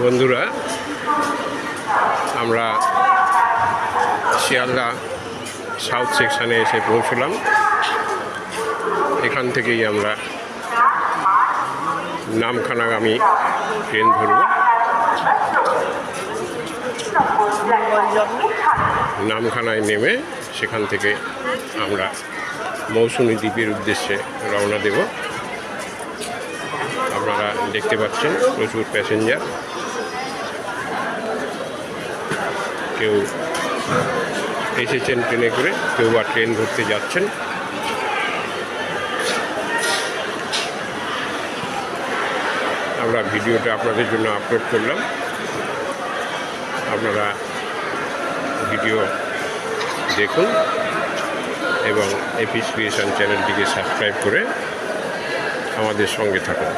বন্ধুরা, আমরা শিয়ালদা সাউথ সেকশানে এসে পৌঁছলাম। এখান থেকেই আমরা নামখানাগামী ট্রেন ধরব। নামখানায় নেমে সেখান থেকে আমরা মৌসুমী দ্বীপের উদ্দেশ্যে রওনা দেব। আপনারা দেখতে পাচ্ছেন প্রচুর প্যাসেঞ্জার। কেউ এসেছেন ট্রেনে করে, কেউ বা ট্রেন ধরতে যাচ্ছেন। আমরা ভিডিওটা আপনাদের জন্য আপলোড করলাম। আপনারা ভিডিও দেখুন এবং এপিস ক্রিয়েশন চ্যানেলটিকে সাবস্ক্রাইব করে আমাদের সঙ্গে থাকুন।